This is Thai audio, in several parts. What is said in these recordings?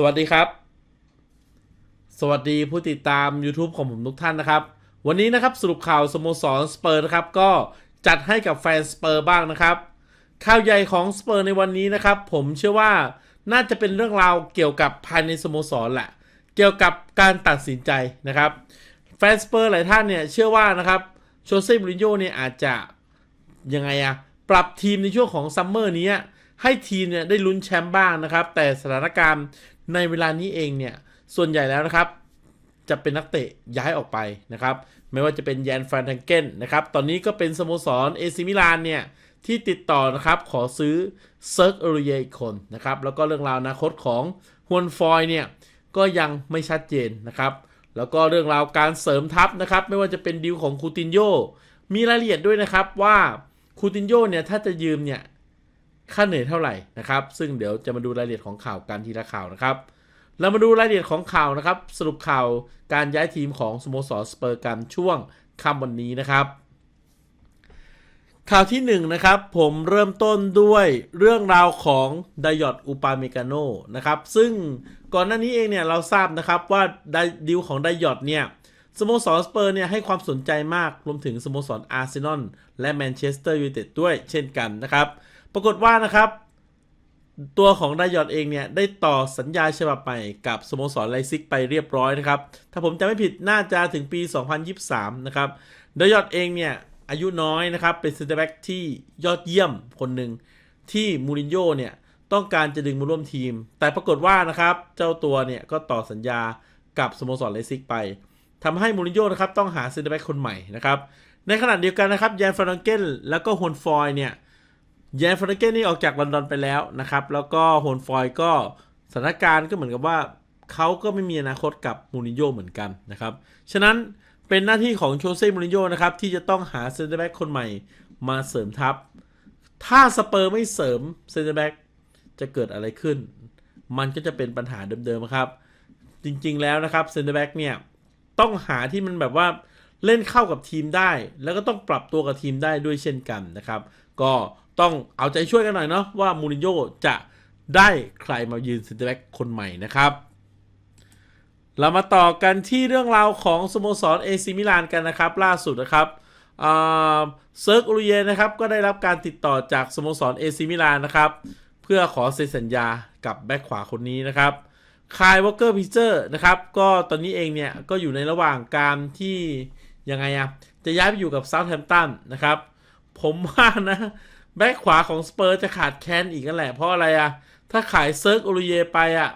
สวัสดีครับ สวัสดีผู้ติดตาม YouTube ของผมทุกท่านนะครับ วันนี้นะครับสรุปข่าวสโมสรสเปอร์นะครับ ก็จัดให้กับแฟนสเปอร์บ้างนะครับ ข่าวใหญ่ของสเปอร์ในวันนี้นะครับ ผมเชื่อว่าน่าจะเป็นเรื่องราวเกี่ยวกับภายในสโมสรแหละ เกี่ยวกับการตัดสินใจนะครับ แฟนสเปอร์หลายท่านเนี่ยเชื่อว่านะครับโชเซ่มูริโญ่เนี่ยอาจจะยังไงอะปรับทีมในช่วงของซัมเมอร์นี้ ให้ทีมเนี่ยได้ลุ้นแชมป์บ้างนะครับ แต่สถานการณ์ในเวลานี้เองเนี่ยส่วนใหญ่แล้วนะครับจะเป็นนักเตะย้ายออกไปนะครับ ไม่ว่าจะเป็นแยนฟรานทังเกนนะครับ ตอนนี้ก็เป็นสโมสรเอซิมิลานเนี่ย ที่ติดต่อนะครับขอซื้อเซิร์กเอริเยอีกคนนะครับ แล้วก็เรื่องราวอนาคตของฮวนฟอยเนี่ย ก็ยังไม่ชัดเจนนะครับ แล้วก็เรื่องราวการเสริมทัพนะครับ ไม่ว่าจะเป็นดีลของคูตินโยมีรายละเอียดด้วยนะครับว่าคูตินโยเนี่ย ถ้าจะยืมเนี่ย ค่าเหนื่อยเท่าไหร่นะครับ ซึ่งเดี๋ยวจะมาดูรายละเอียดของข่าวกันทีละข่าวนะครับ เรามาดูรายละเอียดของข่าวนะครับ สรุปข่าวการย้ายทีมของสโมสรสเปอร์กันช่วงค่ำวันนี้นะครับ ข่าวที่1นนะครับผมเริ่มต้นด้วยเรื่องราวของไดยอดอุปาเมกาโนนะครับซึ่งก่อนหน้านี้เองเนี่ยเราทราบนะครับว่าดีลของไดยอดเนี่ยสโมสรสเปอร์เนี่ยให้ความสนใจมากรวมถึงสโมสรอาร์เซนอลและแมนเชสเตอร์ยูไนเต็ดด้วยเช่นกันนะครับ รากฏว่านะครับ ตัวของไดยอดเองเนี่ย ได้ต่อสัญญาฉบับใหม่กับสโมสรไลซิกไปเรียบร้อยนะครับ ถ้าผมจำไม่ผิดน่าจะถึงปี 2023 นะครับไดยอดเองเนี่ย อายุน้อยนะครับ เป็นเซนเตอร์แบ็กที่ยอดเยี่ยมคนหนึ่งที่มูรินโญ่เนี่ยต้องการจะดึงมาร่วมทีม แต่ปรากฏว่านะครับ เจ้าตัวเนี่ยก็ต่อสัญญากับสโมสรไลซิกไปทำให้มูรินโญ่นะครับต้องหาเซนเตอร์แบ็กคนใหม่นะครับ ในขณะเดียวกันนะครับยานฟรานเกนแล้วก็ฮอนฟอยเนี่ย ยานฟรานเกนนี่ออกจากลอนดอนไปแล้วนะครับ แล้วก็ฮอนฟอยก็สถานการณ์ก็เหมือนกับว่าเขาก็ไม่มีอนาคตกับมูรินโญ่เหมือนกันนะครับ ฉะนั้นเป็นหน้าที่ของโชเซ่มูรินโญ่นะครับ ที่จะต้องหาเซนเตอร์แบ็กคนใหม่มาเสริมทัพ ถ้าสเปอร์ไม่เสริมเซนเตอร์แบ็กจะเกิดอะไรขึ้น มันก็จะเป็นปัญหาเดิมๆครับ จริงๆแล้วนะครับเซนเตอร์แบ็กเนี่ย ต้องหาที่มันแบบว่าเล่นเข้ากับทีมได้ แล้วก็ต้องปรับตัวกับทีมได้ด้วยเช่นกันนะครับ ก็ ต้องเอาใจช่วยกันหน่อยเนาะว่ามูรินโญ่จะได้ใครมายืนเซนเตอร์แบ็กคนใหม่นะครับ เรามาต่อกันที่เรื่องราวของสโมสรเอซิมิลานกันนะครับ ล่าสุดนะครับเซิร์กอูรุเยนะครับก็ได้รับการติดต่อจากสโมสรเอซิมิลานนะครับเพื่อขอเซ็นสัญญากับแบ็คขวาคนนี้นะครับคายวอลเกอร์พิเจอร์นะครับก็ตอนนี้เองเนี่ยก็อยู่ในระหว่างการที่ยังไงอะจะย้ายไปอยู่กับเซาท์แฮมป์ตันนะครับผมว่านะ แบ็คขวาของสเปอร์จะขาดแคนอีกนั่นแหละเพราะอะไรอะถ้าขายเซิร์กโอลูเยไปอะ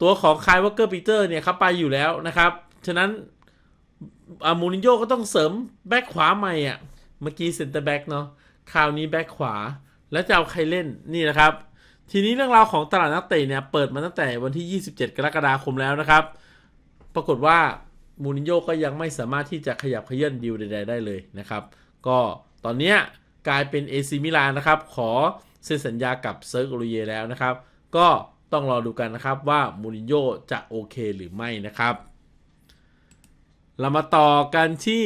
ตัวของคายวอเกอร์ปีเตอร์เนี่ยเขาไปอยู่แล้วนะครับ ฉะนั้นอามูรินโญ่ก็ต้องเสริมแบ็คขวาใหม่อะเมื่อกี้เซนเตอร์แบ็กเนาะคราวนี้แบ็คขวา แล้วจะเอาใครเล่นนี่นะครับ ทีนี้เรื่องราวของตลาดนักเตะเนี่ยเปิดมาตั้งแต่วันที่ 27 กรกฎาคมแล้วนะครับ ปรากฏว่ามูรินโญ่ก็ยังไม่สามารถที่จะขยับขยื่นดีลใดๆได้เลยนะครับ ก็ตอนเนี้ย กลายเป็นเอซิมิลานนะครับ ขอเซ็นสัญญากับเซิร์กโอลูเยแล้วนะครับ ก็ต้องรอดูกันนะครับว่ามูรินโญ่จะโอเคหรือไม่นะครับ เรามาต่อกันที่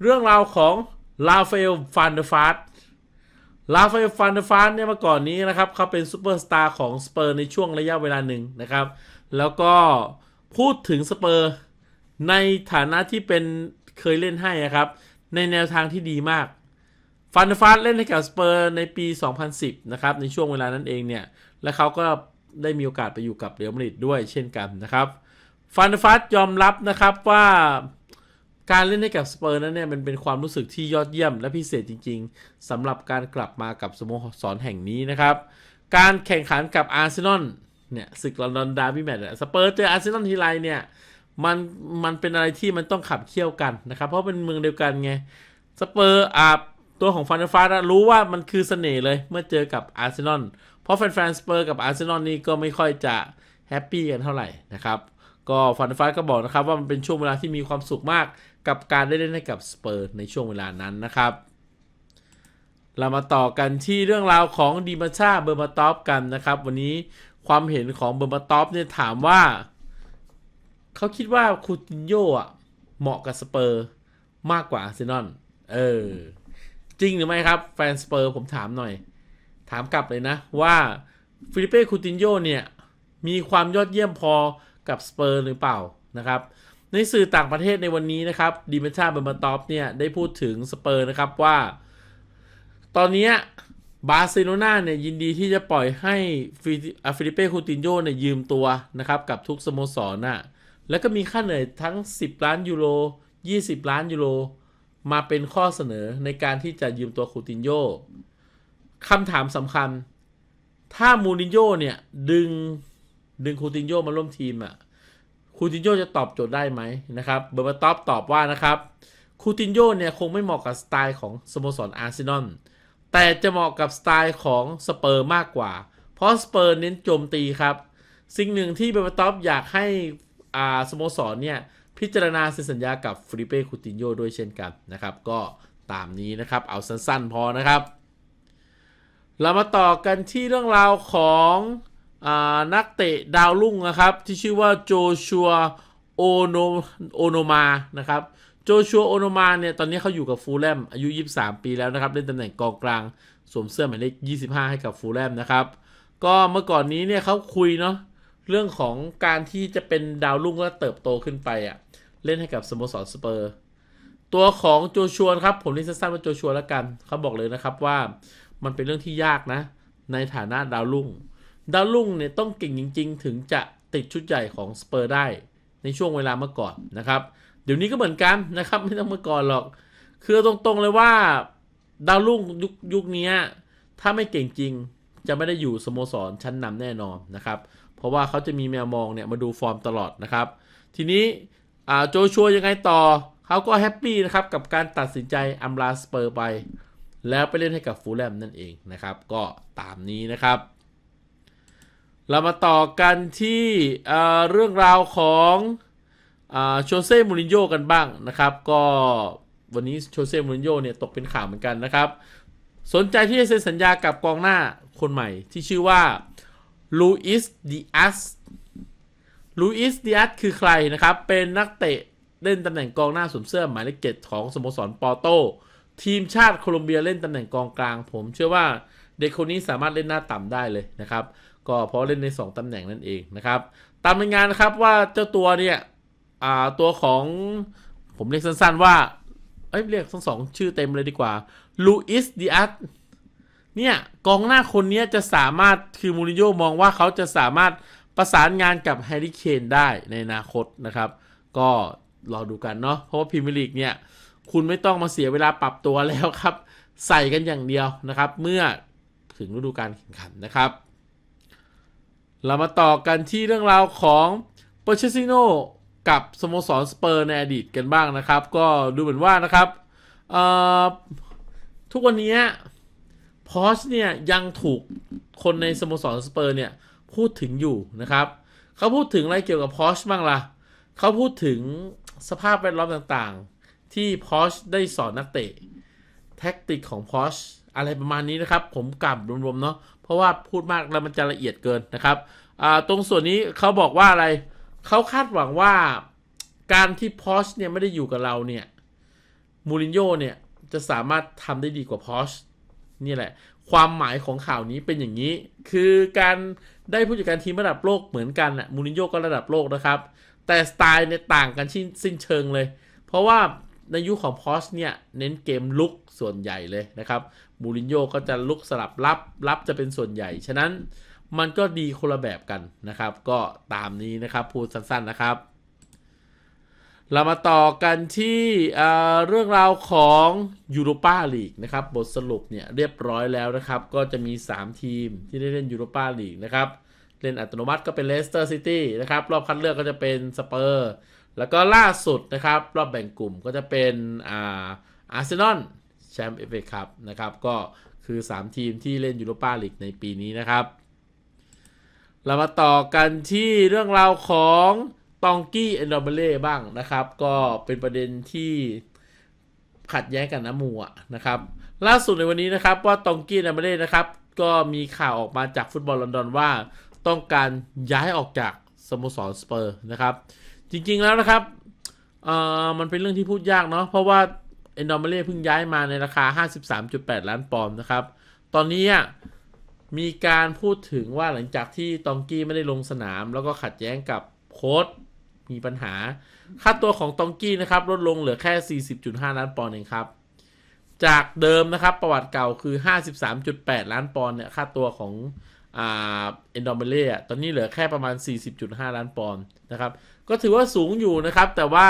เรื่องราวของลาเฟลฟานเดฟาร์ลาเฟลฟานเดฟาร์เนี่ยเมื่อก่อนนี้นะครับเขาเป็นซูเปอร์สตาร์ของสเปอร์ในช่วงระยะเวลาหนึ่งนะครับ แล้วก็พูดถึงสเปอร์ในฐานะที่เป็นเคยเล่นให้นะครับ ในแนวทางที่ดีมาก ฟันฟาร์เล่นให้กับสเปอร์ในปี 2010 นะครับ ในช่วงเวลานั้นเองเนี่ย และเขาก็ได้มีโอกาสไปอยู่กับเรอัลมาดริดด้วยเช่นกันนะครับ ฟันฟาร์ยอมรับนะครับว่าการเล่นให้กับสเปอร์นั้นเนี่ยมันเป็นความรู้สึกที่ยอดเยี่ยมและพิเศษจริง ๆสำหรับการกลับมากับสโมสรแห่งนี้นะครับ การแข่งขันกับอาร์เซนอลเนี่ยศึกลอนดอนดาร์บี้แมตช์สเปอร์เจออาร์เซนอลทีไรเนี่ยมันมันเป็นอะไรที่มันต้องขับเคี่ยวกันนะครับ เพราะเป็นเมืองเดียวกันไงสเปอร์อ่า ตัวของฟันเดฟาร์รู้ว่ามันคือเสน่ห์เลยเมื่อเจอกับอาร์เซนอลเพราะแฟนๆสเปอร์กับอาร์เซนอลนี่ก็ไม่ค่อยจะแฮปปี้กันเท่าไหร่นะครับ ก็ฟันเดฟาร์ก็บอกนะครับว่ามันเป็นช่วงเวลาที่มีความสุขมากกับการได้เล่นให้กับสเปอร์ในช่วงเวลานั้นนะครับเรามาต่อกันที่เรื่องราวของดีมาชาเบอร์มาตอฟกันนะครับ วันนี้ความเห็นของเบอร์มาตอฟเนี่ยถามว่าเขาคิดว่าคูตินโยอะเหมาะกับสเปอร์มากกว่าอาร์เซนอลเออ จริงหรือไม่ครับ แฟนสเปอร์ผมถามหน่อย ถามกลับเลยนะ ว่าฟิลิเป้คูตินโยเนี่ยมีความยอดเยี่ยมพอกับสเปอร์หรือเปล่านะครับในสื่อต่างประเทศในวันนี้นะครับดิเมชาเบอร์มาตอฟเนี่ยได้พูดถึงสเปอร์นะครับว่า ตอนนี้บาร์เซโลนาเนี่ยยินดีที่จะปล่อยให้ฟิฟิลิเป้คูตินโยเนี่ยยืมตัวนะครับกับทุกสโมสรน่ะแล้วก็มีค่าเหนื่อยทั้ง 10 ล้านยูโร 20 ล้านยูโร มาเป็นข้อเสนอในการที่จะยืมตัวคูตินโยคำถามสำคัญ ถ้ามูรินโญ่เนี่ย ดึงดึงคูตินโยมาร่วมทีมอะคูตินโยจะตอบโจทย์ได้ไหมนะครับเบอร์บาตอปตอบว่านะครับคูตินโยเนี่ยคงไม่เหมาะกับสไตล์ของสโมสรอาร์เซนอลแต่จะเหมาะกับสไตล์ของสเปอร์มากกว่า เพราะสเปอร์เน้นโจมตีครับ สิ่งหนึ่งที่เบอร์บาตอปอยากให้อ่าสโมสรเนี่ย พิจารณาเซ็นสัญญากับฟริเป้คูตินโยด้วยเช่นกันนะครับ ก็ตามนี้นะครับเอาสั้นๆพอนะครับ เรามาต่อกันที่เรื่องราวของอนักเตะดาวรุ่งนะครับ ที่ชื่อว่าโจชัวโอโนโอโนมานะครับโจชัวโอโนมาเนี่ยตอนนี้เขาอยู่กับฟูลแลมอายุ 23 ปีแล้วนะครับเล่นตำแหน่งกองกลางสวมเสื้อหมายเลข 25 ให้กับฟูลแลมนะครับ ก็เมื่อก่อนนี้เนี่ยเขาคุยเนาะ เรื่องของการที่จะเป็นดาวรุ่งและเติบโตขึ้นไปอะ่ะ เล่นให้กับสโมสรสเปอร์ ตัวของโจชัวครับ ผมเรียกสั้นๆว่าโจชัวแล้วกันเขาบอกเลยนะครับว่ามันเป็นเรื่องที่ยากนะ ในฐานะดาวรุ่ง ดาวรุ่งเนี่ยต้องเก่งจริง ๆ ถึงจะติดชุดใหญ่ของสเปอร์ได้ในช่วงเวลาเมื่อก่อนนะครับ เดี๋ยวนี้ก็เหมือนกันนะครับ ไม่ต้องเมื่อก่อนหรอก คือตรงๆเลยว่าดาวรุ่งยุคยุคนี้ถ้าไม่เก่งจริง จะไม่ได้อยู่สโมสรชั้นนำแน่นอนนะครับ เพราะว่าเขาจะมีแมวมองเนี่ยมาดูฟอร์มตลอดนะครับ ทีนี้โจชัวยังไงต่อเขาก็แฮปปี้นะครับกับการตัดสินใจอำลาสเปอร์ไป แล้วไปเล่นให้กับฟูลแลมนั่นเองนะครับ ก็ตามนี้นะครับ เรามาต่อกันที่เรื่องราวของโชเซ่มูรินโญ่กันบ้างนะครับ ก็วันนี้โชเซ่มูรินโญ่เนี่ยตกเป็นข่าวเหมือนกันนะครับ สนใจที่จะเซ็นสัญญากับกองหน้าคนใหม่ที่ชื่อว่า ลูอิสดิอัสลูอิสดิอัสคือใครนะครับ เป็นนักเตะเล่นตำแหน่งกองหน้าสวมเสื้อหมายเลขเจ็ดของสโมสรปอโต ทีมชาติโคลอมเบียเล่นตำแหน่งกองกลาง ผมเชื่อว่าเด็กคนนี้สามารถเล่นหน้าต่ำได้เลยนะครับ ก็เพราะเล่นใน 2ตำแหน่งนั่นเองนะครับ ตามรายงานนะครับว่าเจ้าตัวเนี่ยตัวของผมเรียกสั้นๆว่าเอ้ยเรียกทั้งสองชื่อเต็มเลยดีกว่าลูอิสดิอัส เนี่ยกองหน้าคนนี้จะสามารถคือมูรินโญ่มองว่าเขาจะสามารถประสานงานกับแฮร์รี่เคนได้ในอนาคตนะครับ ก็รอดูกันเนาะเพราะว่าพรีเมียร์ลีกเนี่ย คุณไม่ต้องมาเสียเวลาปรับตัวแล้วครับ ใส่กันอย่างเดียวนะครับ เมื่อถึงฤดูกาลแข่งขันนะครับ เรามาต่อกันที่เรื่องราวของโปเชซิโนกับสโมสรสเปอร์ในอดีตกันบ้างนะครับ ก็ดูเหมือนว่านะครับทุกวันนี้ พอชเนี่ยยังถูกคนในสโมสรสเปอร์เนี่ยพูดถึงอยู่นะครับ เขาพูดถึงอะไรเกี่ยวกับพอชบ้างล่ะ เขาพูดถึงสภาพแวดล้อมต่างๆ ที่พอชได้สอนนักเตะ แท็กติกของพอชอะไรประมาณนี้นะครับ ผมกลับรวมๆเนาะเพราะว่าพูดมากแล้วมันจะละเอียดเกินนะครับตรงส่วนนี้เขาบอกว่าอะไร เขาคาดหวังว่าการที่พอชเนี่ยไม่ได้อยู่กับเราเนี่ยมูรินโญ่เนี่ยจะสามารถทำได้ดีกว่าพอช นี่แหละ ความหมายของข่าวนี้เป็นอย่างนี้ คือการได้ผู้จัดการทีมระดับโลกเหมือนกันอะมูรินโญ่ก็ระดับโลกนะครับ แต่สไตล์เนี่ยต่างกันสิ้นเชิงเลย เพราะว่าในยุคของพอชเนี่ยเน้นเกมลุกส่วนใหญ่เลยนะครับมูรินโญ่ก็จะลุกสลับรับรับจะเป็นส่วนใหญ่ ฉะนั้นมันก็ดีคนละแบบกันนะครับ ก็ตามนี้นะครับพูดสั้นๆนะครับ เรามาต่อกันที่เรื่องราวของยูโรปาลีกนะครับ บทสรุปเนี่ยเรียบร้อยแล้วนะครับ ก็จะมี 3 ทีมที่ได้เล่นยูโรปาลีกนะครับ เล่นอัตโนมัติก็เป็นเลสเตอร์ซิตี้นะครับ รอบคัดเลือกก็จะเป็นสเปอร์ แล้วก็ล่าสุดนะครับ รอบแบ่งกลุ่มก็จะเป็นอาร์เซนอลแชมป์เอฟเอคัพนะครับ ก็คือ 3 ทีมที่เล่นยูโรปาลีกในปีนี้นะครับ เรามาต่อกันที่เรื่องราวของ ตองกี้เอนดอร์เบเล่บ้างนะครับ ก็เป็นประเด็นที่ขัดแย้งกันนะมัวนะครับ ล่าสุดในวันนี้นะครับว่าตองกี้เอนดอร์เบเล่นะครับ ก็มีข่าวออกมาจากฟุตบอลลอนดอนว่าต้องการย้ายออกจากสโมสรสเปอร์นะครับ จริงๆแล้วนะครับเอ่อมันเป็นเรื่องที่พูดยากเนาะเพราะว่าเอนดอร์เบเล่เพิ่งย้ายมาในราคา 53.8 ล้านปอนด์นะครับ ตอนนี้มีการพูดถึงว่าหลังจากที่ตองกี้ไม่ได้ลงสนาม แล้วก็ขัดแย้งกับโค้ช มีปัญหา ค่าตัวของตองกี้นะครับ ลดลงเหลือแค่ 40.5 ล้านปอนด์เองครับ จากเดิมนะครับ ประวัติเก่าคือ 53.8 ล้านปอนด์เนี่ย ค่าตัวของอ่าเอนดอมเบเล่ตอนนี้เหลือแค่ประมาณ 40.5 ล้านปอนด์นะครับ ก็ถือว่าสูงอยู่นะครับ แต่ว่า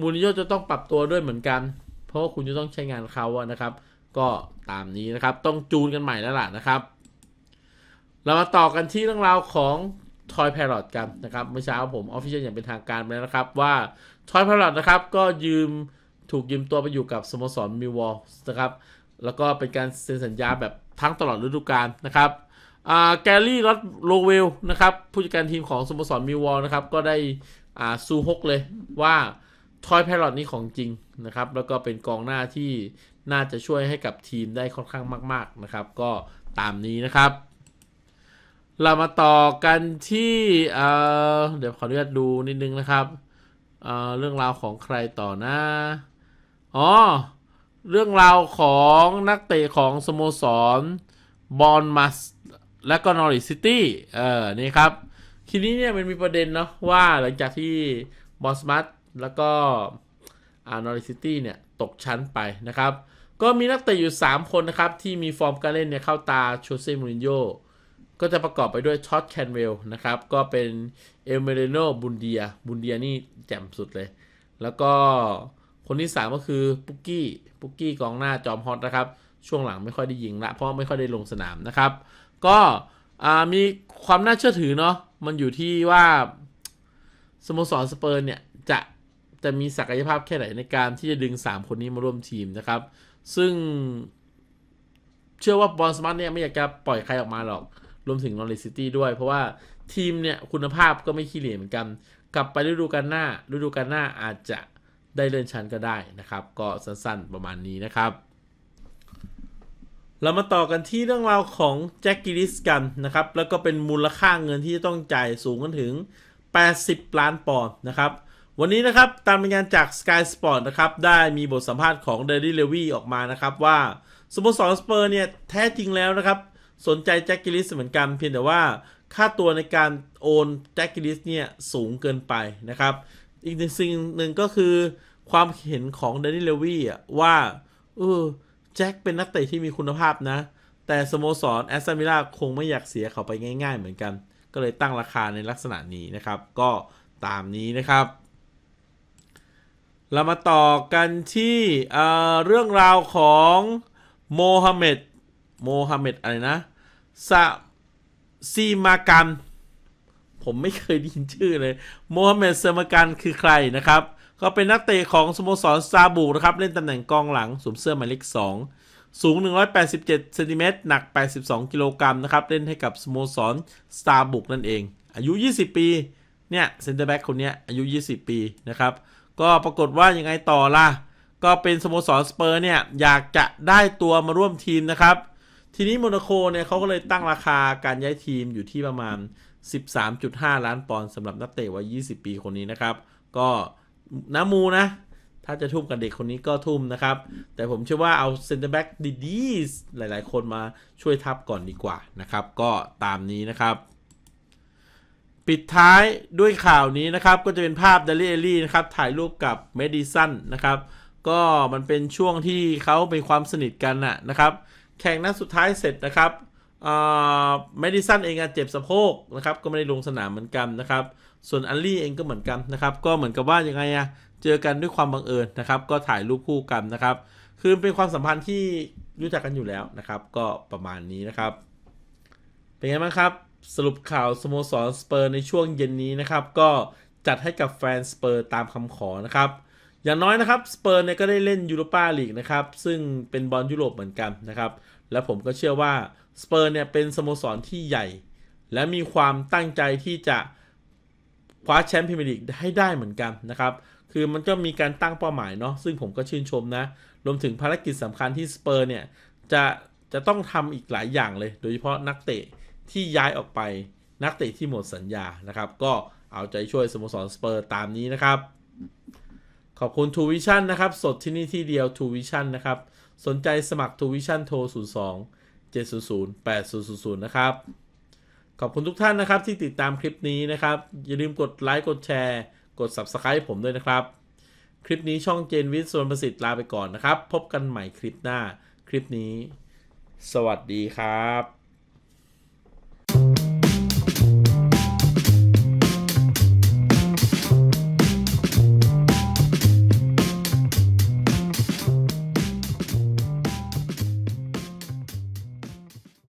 มูรินโญ่จะต้องปรับตัวด้วยเหมือนกัน เพราะว่าคุณจะต้องใช้งานเขาอะนะครับ ก็ตามนี้นะครับ ต้องจูนกันใหม่แล้วล่ะนะครับ เรามาต่อกันที่เรื่องราวของ ทอย p พ r ร t กันนะครับเมื่อเช้าผมออฟฟิเชียลอย่างเป็นทางการไปแล้วนะครับ ว่าทอย p พ r ร t นะครับก็ยืมถูกยืมตัวไปอยู่กับสโมสรมิวอลนะครับ แล้วก็เป็นการเซ็นสัญญาแบบทั้งตลอดฤดูกาลนะครับแกลลี่รอดโลเวลนะครับผู้จัดการทีมของสโมสรมิวอลนะครับก็ได้ซูฮกเลยว่าทอย p พ r ร t นี่ของจริงนะครับ แล้วก็เป็นกองหน้าที่น่าจะช่วยให้กับทีมได้ค่อนข้างมาก ๆนะครับ ก็ตามนี้นะครับ เรามาต่อกันที่เเดี๋ยวขออนุญาตดูนิดนึงนะครับเเรื่องราวของใครต่อนะอ๋อ เรื่องราวของนักเตะของสโมสรบอลมัสและก็นอริซิตี้เออนี่ครับ ทีนี้เนี่ยมันมีประเด็นเนาะว่าหลังจากที่บอสมัสแล้วก็อนอริซิตี้เนี่ยตกชั้นไปนะครับ ก็มีนักเตะอยู่ 3 คนนะครับ ที่มีฟอร์มการเล่นเนี่ยเข้าตาโชเซ่มูรินโญ่ ก็จะประกอบไปด้วยช็อตแคนเวลนะครับ ก็เป็นเอลเมเรโนบุนเดียบุนเดียนี่แจ่มสุดเลย แล้วก็คนที่ 3 ก็คือปุกกี้ปุกกี้กองหน้าจอมฮอตนะครับ ช่วงหลังไม่ค่อยได้ยิงละ เพราะไม่ค่อยได้ลงสนามนะครับ ก็มีความน่าเชื่อถือเนาะมันอยู่ที่ว่าสโมสรสเปอร์เนี่ยจะจะมีศักยภาพแค่ไหนในการที่จะดึง 3 คนนี้มาร่วมทีมนะครับ ซึ่งเชื่อว่าบอลสมาร์ทเนี่ยไม่อยากจะปล่อยใครออกมาหรอก รวมถึงนอริซิตี้ด้วย เพราะว่าทีมเนี่ยคุณภาพก็ไม่ขี้เหร่เหมือนกัน กลับไปฤดูกาลหน้าฤดูกาลหน้าอาจจะได้เลื่อนชั้นก็ได้นะครับ ก็สั้นๆประมาณนี้นะครับ เรามาต่อกันที่เรื่องราวของแจ็คกิลิสกันนะครับ แล้วก็เป็นมูลค่าเงินที่จะต้องจ่ายสูงกันถึง 80 ล้านปอนด์นะครับวันนี้นะครับตามรายงานจาก Sky Sport นะครับได้มีบทสัมภาษณ์ของเดลี่เลวีออกมานะครับว่าสโมสรสเปอร์เนี่ยแท้จริงแล้วนะครับ สนใจแจ็คกิลิสเหมือนกันเพียงแต่ว่าค่าตัวในการโอนแจ็คกิลิสเนี่ยสูงเกินไปนะครับ อีกหนึ่งสิ่งหนึ่งก็คือความเห็นของเดนิเลวี่ว่าเออแจ็คเป็นนักเตะที่มีคุณภาพนะ แต่สโมสรแอสตันวิลล่าคงไม่อยากเสียเขาไปง่าย ๆ เหมือนกัน ก็เลยตั้งราคาในลักษณะนี้นะครับ ก็ตามนี้นะครับ เรามาต่อกันที่เเรื่องราวของโมฮัมเหม็ด โมฮัมเหม็ดอะไรนะซาซีมากัน ผมไม่เคยได้ยินชื่อเลย โมฮัมเหม็ดเซมากันคือใครนะครับ ก็เป็นนักเตะของสโมสรซาบูนะครับ เล่นตำแหน่งกองหลังสวมเสื้อหมายเลข2 สูง 187เซนติเมตรหนัก 82 กิโลกรัมนะครับ เล่นให้กับสโมสรสตาบุกนั่นเอง อายุ 20 ปี เนี่ยเซนเตอร์แบ็กคนนี้อายุ 20 ปีนะครับ ก็ปรากฏว่ายังไงต่อล่ะ ก็เป็นสโมสรสเปอร์เนี่ยอยากจะได้ตัวมาร่วมทีมนะครับ ทีนี้โมนาโคเนี่ยเขาก็เลยตั้งราคาการย้ายทีมอยู่ที่ประมาณ 13.5 ล้านปอนด์สำหรับนักเตะวัย 20 ปีคนนี้นะครับ ก็น้ำมูนะ ถ้าจะทุ่มกับเด็กคนนี้ก็ทุ่มนะครับ แต่ผมเชื่อว่าเอาเซนเตอร์แบ็กดีๆ หลายๆ คนมาช่วยทับก่อนดีกว่านะครับ ก็ตามนี้นะครับ ปิดท้ายด้วยข่าวนี้นะครับ ก็จะเป็นภาพเดลี่เอลี่นะครับ ถ่ายรูปกับเมดิสันนะครับ ก็มันเป็นช่วงที่เขาเป็นความสนิทกันนะครับ แข่งนัดสุดท้ายเสร็จนะครับเมดิสันเองอะเจ็บสะโพกนะครับ ก็ไม่ได้ลงสนามเหมือนกันนะครับ ส่วนอัลลี่เองก็เหมือนกันนะครับ ก็เหมือนกับว่ายังไงอะเจอกันด้วยความบังเอิญนะครับ ก็ถ่ายรูปคู่กันนะครับ คือเป็นความสัมพันธ์ที่รู้จักกันอยู่แล้วนะครับ ก็ประมาณนี้นะครับ เป็นไงบ้างครับ สรุปข่าวสโมสรสเปอร์ในช่วงเย็นนี้นะครับ ก็จัดให้กับแฟนสเปอร์ตามคำขอนะครับอย่างน้อยนะครับสเปอร์เนี่ยก็ได้เล่นยูโรปาลีกนะครับ ซึ่งเป็นบอลยุโรปเหมือนกันนะครับ และผมก็เชื่อว่าสเปอร์เนี่ยเป็นสโมสรที่ใหญ่ และมีความตั้งใจที่จะคว้าแชมป์พรีเมียร์ลีกให้ได้เหมือนกันนะครับคือมันก็มีการตั้งเป้าหมายเนาะซึ่งผมก็ชื่นชมนะ รวมถึงภารกิจสำคัญที่สเปอร์เนี่ยจะจะต้องทำอีกหลายอย่างเลย โดยเฉพาะนักเตะที่ย้ายออกไปนักเตะที่หมดสัญญานะครับ ก็เอาใจช่วยสโมสรสเปอร์ตามนี้นะครับ ขอบคุณ True Vision นะครับ สดที่นี่ที่เดียว True Vision นะครับ สนใจสมัคร t ูวิชั่นโทร 02 700 8000 นะครับ ขอบคุณทุกท่านนะครับที่ติดตามคลิปนี้นะครับ อย่าลืมกดไลค์กดแชร์ กด Subscribe ผมด้วยนะครับ คลิปนี้ช่องเจนวิทย์ส่วนประสิทธิ์ลาไปก่อนนะครับ พบกันใหม่คลิปหน้า คลิปนี้ สวัสดีครับ